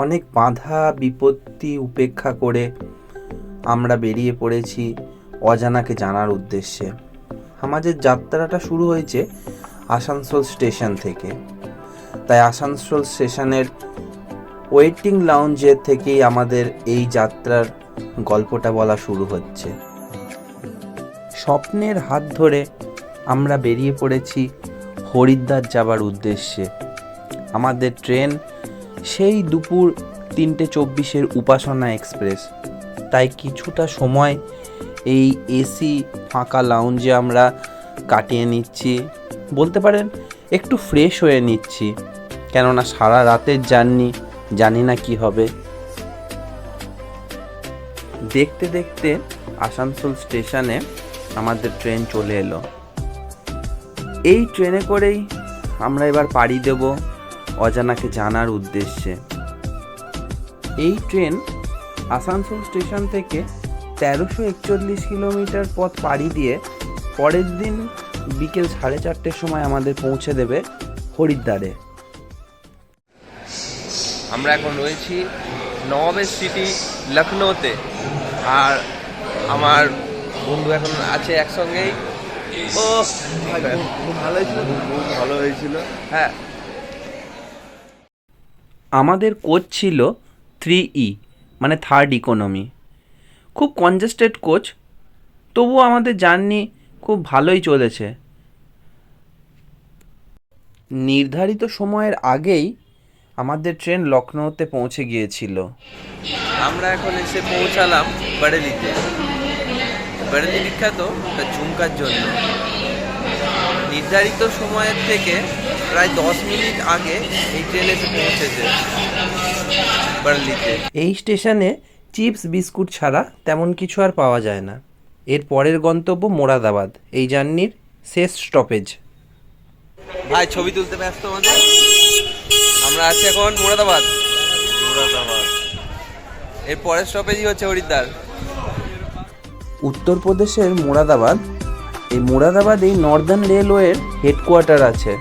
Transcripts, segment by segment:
অনেক বাধা, বিপত্তি উপেক্ষা করে আমরা বেরিয়ে পড়েছি অজানাকে জানার উদ্দেশ্যে। আমাদের যাত্রাটা শুরু হয়েছে আসানসোল স্টেশন থেকে। তাই আসানসোল স্টেশনের ওয়েটিং লাউঞ্জের থেকেই আমাদের এই যাত্রার গল্পটা বলা শুরু হচ্ছে। স্বপ্নের হাত ধরে আমরা বেরিয়ে পড়েছি হরিদ্বার যাবার উদ্দেশ্যে। আমাদের ট্রেন সেই দুপুর তিনটে চব্বিশের উপাসনা এক্সপ্রেস। তাই কিছুটা সময় এই এসি ফাঁকা লাউঞ্জে আমরা কাটিয়ে নিচ্ছি। বলতে পারেন, একটু ফ্রেশ হয়ে নিচ্ছি। কেননা সারা রাতের জার্নি জানি না কি হবে। দেখতে দেখতে আসানসোল স্টেশনে আমাদের ট্রেন চলে এলো। এই ট্রেনে করেই আমরা এবার পাড়ি দেব। অজানাকে জানার উদ্দেশ্যে। এই ট্রেন আসানসোল স্টেশন থেকে তেরোশো একচল্লিশ কিলোমিটার পথ পাড়ি দিয়ে পরের দিন বিকেল সাড়ে চারটের সময় আমাদের পৌঁছে দেবে হরিদ্বারে। আমরা এখন রয়েছি নবাবের সিটি লখনৌতে। আর আমার বন্ধু এখন আছে একসঙ্গেই। ও ভালো হয়েছিল খুব ভালো হয়েছিল হ্যাঁ আমাদের কোচ ছিল থ্রি ই মানে থার্ড ইকোনমি খুব কনজেস্টেড কোচ, তবুও আমাদের জার্নি খুব ভালোই চলেছে। নির্ধারিত সময়ের আগেই আমাদের ট্রেন লখনৌতে পৌঁছে গিয়েছিল। আমরা এখন এসে পৌঁছালাম বারেলিতে। বারেলি বিখ্যাত ঝুমকার জন্য। নির্ধারিত সময়ের থেকে প্রায় দশ মিনিট আগে এই ট্রেন এসে পৌঁছেছে বারেলিতে। এই স্টেশনে চিপস বিস্কুট ছাড়া তেমন কিছু আর পাওয়া যায় না। এর পরের গন্তব্য মোরাদাবাদ এই জার্নির শেষ স্টপেজ ভাই ছবি তুলতে ব্যস্ত আমাদের? আমরা আছি এখন মোরাদাবাদ। মুরাদাবাদ। এর পরের স্টপেজই হচ্ছে হরিদ্বার। উত্তরপ্রদেশের মোরাদাবাদ এই মোরাদাবাদ এই নর্দার্ন রেলওয়ের হেডকোয়ার্টার আছে।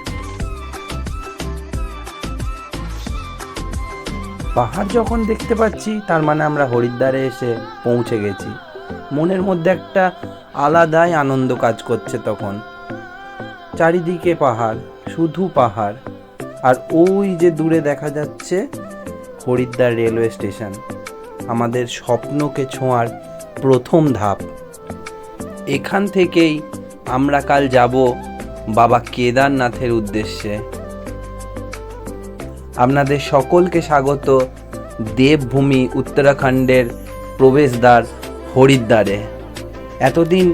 পাহাড় যখন দেখতে পাচ্ছি, তার মানে আমরা হরিদ্বারে এসে পৌঁছে গেছি। মনের মধ্যে একটা আলাদাই আনন্দ কাজ করছে তখন। চারিদিকে পাহাড়, শুধু পাহাড়। আর ওই যে দূরে দেখা যাচ্ছে হরিদ্বার রেলওয়ে স্টেশন, আমাদের স্বপ্নকে ছোঁয়ার প্রথম ধাপ। এখান থেকেই আমরা কাল যাব বাবা কেদারনাথের উদ্দেশ্যে। আপনাদের সকলকে স্বাগত। দেবভূমি উত্তরাখণ্ডের প্রবেশদ্বার হরিদ্বারে। এতদিন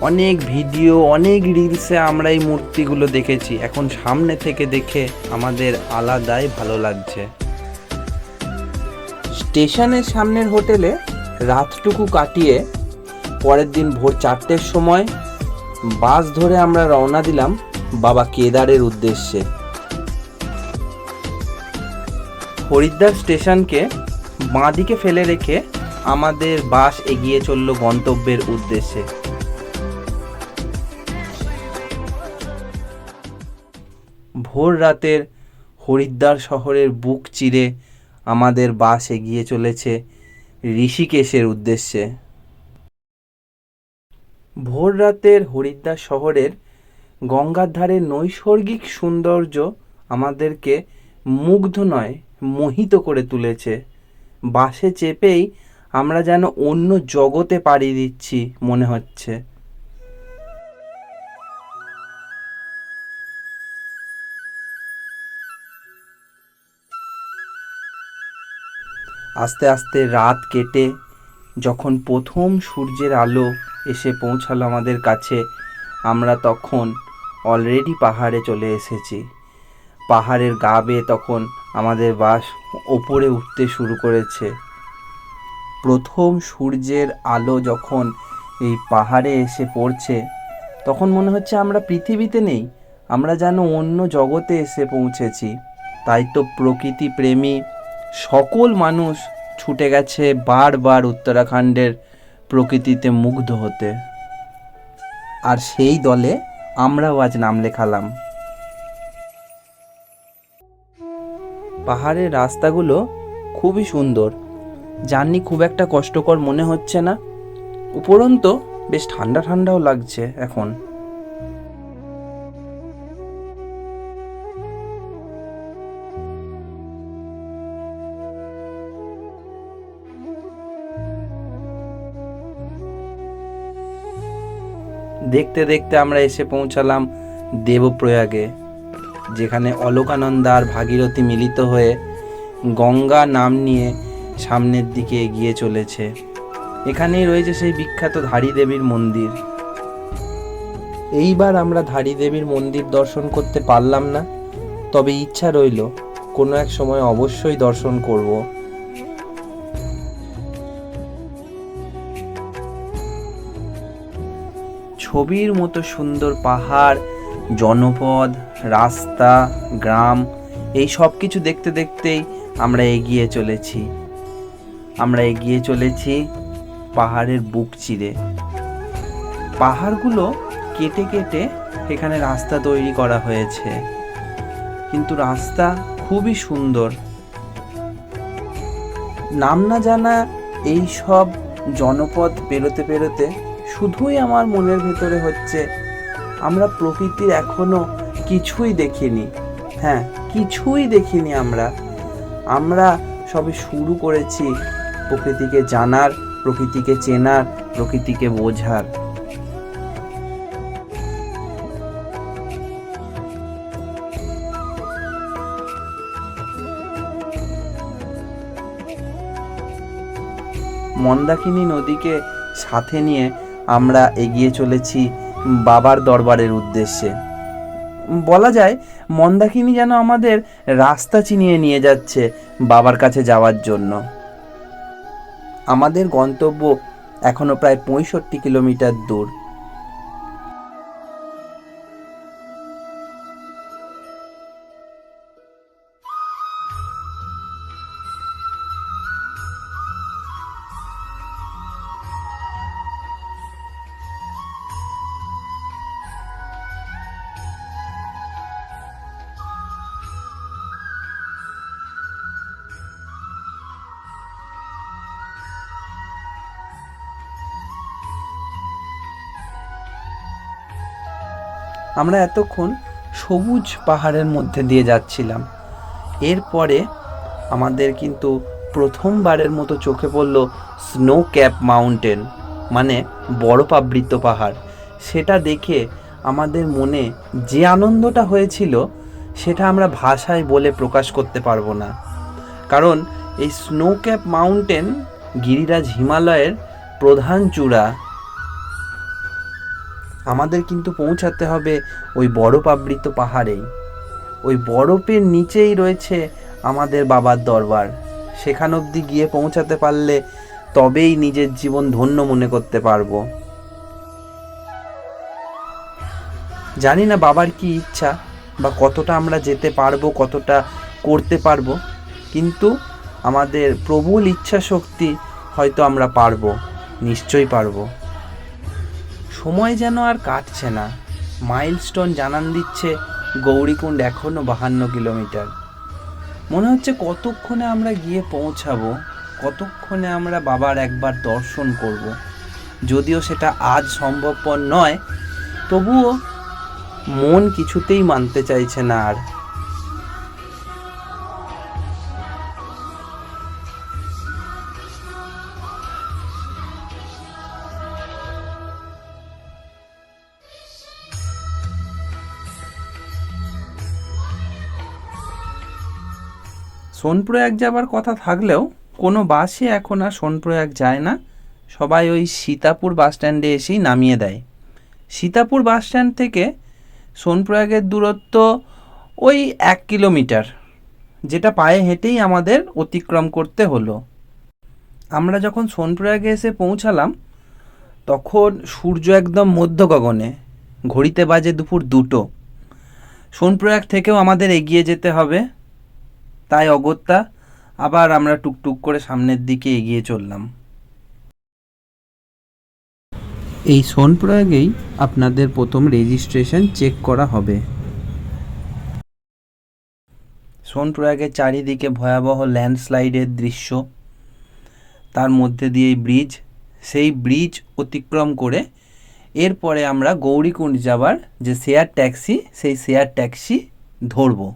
অনেক ভিডিও, অনেক রিলসে আমরা এই মূর্তিগুলো দেখেছি। এখন সামনে থেকে দেখে আমাদের আলাদাই ভালো লাগছে। স্টেশনের সামনের হোটেলে রাতটুকু কাটিয়ে পরের দিন ভোর চারটের সময় বাস ধরে আমরা রওনা দিলাম বাবা কেদারের উদ্দেশ্যে। হরিদ্বার স্টেশনকে বাঁদিকে ফেলে রেখে আমাদের বাস এগিয়ে চলল গন্তব্যের উদ্দেশ্যে। ভোর রাতের হরিদ্বার শহরের বুক চিরে আমাদের বাস এগিয়ে চলেছে ঋষিকেশের উদ্দেশ্যে। ভোর রাতের হরিদ্বার শহরের গঙ্গার ধারে নৈসর্গিক সৌন্দর্য আমাদেরকে মুগ্ধ নয় মোহিত করে তুলেছে। বাসে চেপেই আমরা যেন অন্য জগতে পাড়ি দিচ্ছি মনে হচ্ছে। আস্তে আস্তে রাত কেটে যখন প্রথম সূর্যের আলো এসে পৌঁছালো আমাদের কাছে, আমরা তখন অলরেডি পাহাড়ে চলে এসেছি। পাহাড়ের গা বেয়ে তখন আমাদের বাস ওপরে উঠতে শুরু করেছে। প্রথম সূর্যের আলো যখন এই পাহাড়ে এসে পড়ছে, তখন মনে হচ্ছে আমরা পৃথিবীতে নেই, আমরা যেন অন্য জগতে এসে পৌঁছেছি। তাই তো প্রকৃতি প্রেমী সকল মানুষ ছুটে গেছে বারবার উত্তরাখণ্ডের প্রকৃতিতে মুগ্ধ হতে। আর সেই দলে আমরাও আজ নাম লেখালাম। পাহাড়ের রাস্তাগুলো খুবই সুন্দর। জার্নি খুব একটা কষ্টকর মনে হচ্ছে না। উপরন্ত বেশ ঠান্ডা ঠান্ডাও লাগছে এখন। দেখতে দেখতে আমরা এসে পৌঁছালাম দেবপ্রয়াগে। যেখানে অলকানন্দা আর ভাগীরথী মিলিত হয়ে গঙ্গা নাম নিয়ে সামনের দিকে এগিয়ে চলেছে। এখানেই রয়েছে সেই বিখ্যাত ধারী দেবীর মন্দির। এইবার আমরা ধারী দেবীর মন্দির দর্শন করতে পারলাম না, তবে ইচ্ছা রইল কোনো এক সময় অবশ্যই দর্শন করব। ছবির মতো সুন্দর পাহাড়, জনপদ রাস্তা, গ্রাম, এই সব কিছু দেখতে দেখতেই আমরা এগিয়ে চলেছি। আমরা এগিয়ে চলেছি পাহাড়ের বুক চিরে। পাহাড়গুলো কেটে কেটে এখানে রাস্তা তৈরি করা হয়েছে। কিন্তু রাস্তা খুবই সুন্দর। নাম না জানা এই সব জনপদ পেরোতে পেরোতে শুধুই আমার মনের ভেতরে হচ্ছে, আমরা প্রকৃতির এখনও কিছুই দেখিনি। হ্যাঁ কিছুই দেখিনি আমরা। আমরা সবে শুরু করেছি প্রকৃতিকে জানার, প্রকৃতিকে চেনার, প্রকৃতিকে বোঝার। মন্দাকিনী নদীকে সাথে নিয়ে আমরা এগিয়ে চলেছি বাবার দরবারের উদ্দেশ্যে। বলা যায়, মন্দাকিনী যেন আমাদের রাস্তা চিনিয়ে নিয়ে যাচ্ছে বাবার কাছে যাওয়ার জন্য। আমাদের গন্তব্য এখনও প্রায় পঁয়ষট্টি কিলোমিটার দূর। আমরা এতক্ষণ সবুজ পাহাড়ের মধ্যে দিয়ে যাচ্ছিলাম। এরপরে আমাদের কিন্তু প্রথমবারের মতো চোখে পড়ল স্নো ক্যাপ মাউন্টেন মানে বরফাবৃত পাহাড়। সেটা দেখে আমাদের মনে যে আনন্দটা হয়েছিল, সেটা আমরা ভাষায় বলে প্রকাশ করতে পারব না। কারণ এই স্নো ক্যাপ মাউন্টেন গিরিরাজ হিমালয়ের প্রধান চূড়া আমাদের কিন্তু পৌঁছাতে হবে ওই বরফ আবৃত পাহাড়েই। ওই বরফের নিচেই রয়েছে আমাদের বাবার দরবার। সেখান অবধি গিয়ে পৌঁছাতে পারলে তবেই নিজের জীবন ধন্য মনে করতে পারব। জানি না বাবার কি ইচ্ছা বা কতটা আমরা যেতে পারব, কতটা করতে পারব, কিন্তু আমাদের প্রবল ইচ্ছা শক্তি হয়তো আমরা পারব, নিশ্চয়ই পারব। সময় যেন আর কাটছে না। মাইলস্টোন জানান দিচ্ছে, গৌরীকুণ্ড এখনও বাহান্ন কিলোমিটার। মনে হচ্ছে কতক্ষণে আমরা গিয়ে পৌঁছাবো, কতক্ষণে আমরা বাবার একবার দর্শন করব। যদিও সেটা আজ সম্ভবপর নয়, তবুও মন কিছুতেই মানতে চাইছে না আর। সোনপ্রয়াগ যাবার কথা থাকলেও কোনো বাসই এখন আর সোনপ্রয়াগ যায় না। সবাই ওই সীতাপুর বাস স্ট্যান্ডে এসেই নামিয়ে দেয়। সীতাপুর বাস স্ট্যান্ড থেকে সোনপ্রয়াগের দূরত্ব ওই এক কিলোমিটার, যেটা পায়ে হেঁটেই আমাদের অতিক্রম করতে হলো। আমরা যখন সোনপ্রয়াগে এসে পৌঁছালাম, তখন সূর্য একদম মধ্য গগনে ঘড়িতে বাজে দুপুর দুটো। সোনপ্রয়াগ থেকেও আমাদের এগিয়ে যেতে হবে। তাই অগত্যা আবার আমরা টুকটুক করে সামনের দিকে এগিয়ে চললাম। এই সোনপ্রয়াগেই আপনাদের প্রথম রেজিস্ট্রেশন চেক করা হবে। সোনপ্রয়াগের চারিদিকে ভয়াবহ ল্যান্ডস্লাইডের দৃশ্য তার মধ্যে দিয়ে এই ব্রিজ সেই ব্রিজ অতিক্রম করে এরপরে আমরা গৌরীকুণ্ড যাবার যে শেয়ার ট্যাক্সি সেই শেয়ার ট্যাক্সি ধরবো।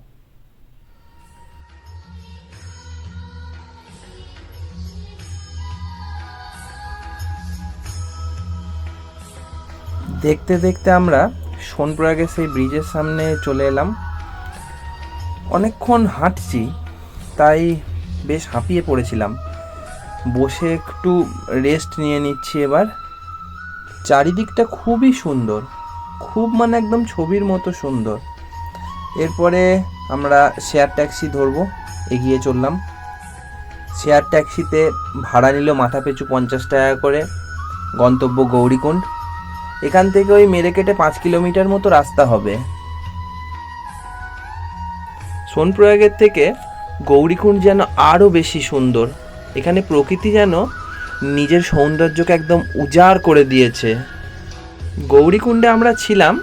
দেখতে দেখতে আমরা সোনপ্রয়াগের সেই ব্রিজের সামনে চলে এলাম। অনেকক্ষণ হাঁটছি, তাই বেশ হাঁপিয়ে পড়েছিলাম। বসে একটু রেস্ট নিয়ে নিচ্ছি এবার। চারিদিকটা খুবই সুন্দর, খুব মানে একদম ছবির মতো সুন্দর। এরপরে আমরা শেয়ার ট্যাক্সি ধরবো, এগিয়ে চললাম। শেয়ার ট্যাক্সিতে ভাড়া নিল মাথা পিছু পঞ্চাশ টাকা করে। গন্তব্য গৌরীকুণ্ড। এখান থেকে ওই মেরে কেটে পাঁচ কিলোমিটার মতো রাস্তা হবে। সোনপ্রয়াগের থেকে গৌরীকুণ্ড যেন আরও বেশি সুন্দর। এখানে প্রকৃতি যেন নিজের সৌন্দর্যকে একদম উজাড় করে দিয়েছে। গৌরীকুণ্ডে আমরা ছিলাম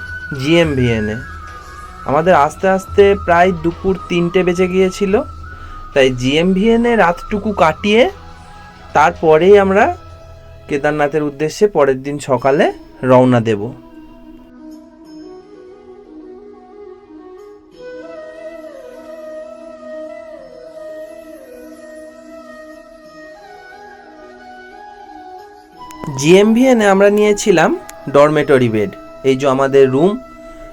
জিএমভিএনে আমাদের আস্তে আস্তে প্রায় দুপুর তিনটে বেজে গিয়েছিল। তাই জিএমভিএনে রাতটুকু কাটিয়ে তারপরেই আমরা কেদারনাথের উদ্দেশ্যে পরের দিন সকালে রওনা দেব। জিএমভিএনে আমরা নিয়েছিলাম ডরমেটরি বেড এই যে আমাদের রুম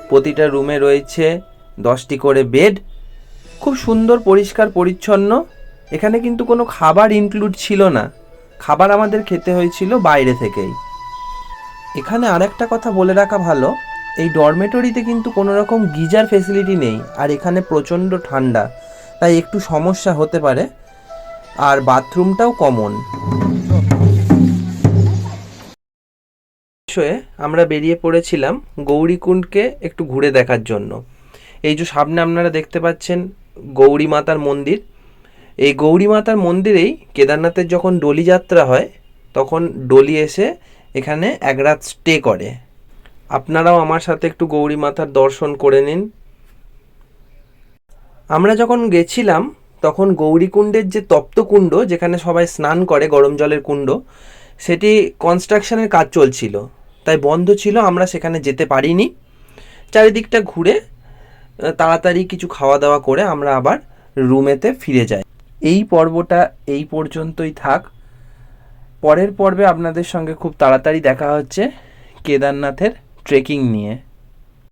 প্রতিটা রুমে রয়েছে দশটি করে বেড খুব সুন্দর, পরিষ্কার, পরিচ্ছন্ন। এখানে কিন্তু কোনো খাবার ইনক্লুড ছিল না। খাবার আমাদের খেতে হয়েছিল বাইরে থেকেই। এখানে আরেকটা কথা বলে রাখা ভালো, এই ডরমেটরিতে কিন্তু কোনো রকম গিজার ফেসিলিটি নেই, আর এখানে প্রচণ্ড ঠান্ডা, তাই একটু সমস্যা হতে পারে, আর বাথরুমটাও কমন। আমরা বেরিয়ে পড়েছিলাম গৌরীকুণ্ডকে একটু ঘুরে দেখার জন্য। এই যে সামনে আপনারা দেখতে পাচ্ছেন গৌরী মাতার মন্দির। এই গৌরী মাতার মন্দিরেই কেদারনাথের যখন ডলি যাত্রা হয়, তখন ডলি এসে এখানে এক রাত স্টে করে। আপনারাও আমার সাথে একটু গৌরী মাতার দর্শন করে নিন। আমরা যখন গেছিলাম, তখন গৌরীকুণ্ডের যে তপ্তকুণ্ড যেখানে সবাই স্নান করে গরম জলের কুণ্ড, সেটি কনস্ট্রাকশনের কাজ চলছিল। তাই বন্ধ ছিল, আমরা সেখানে যেতে পারিনি। চারিদিকটা ঘুরে তাড়াতাড়ি কিছু খাওয়া দাওয়া করে আমরা আবার রুমেতে ফিরে যাই। এই পর্বটা এই পর্যন্তই থাক। পরের পর্বে আপনাদের সঙ্গে খুব তাড়াতাড়ি দেখা হচ্ছে কেদারনাথের ট্রেকিং নিয়ে।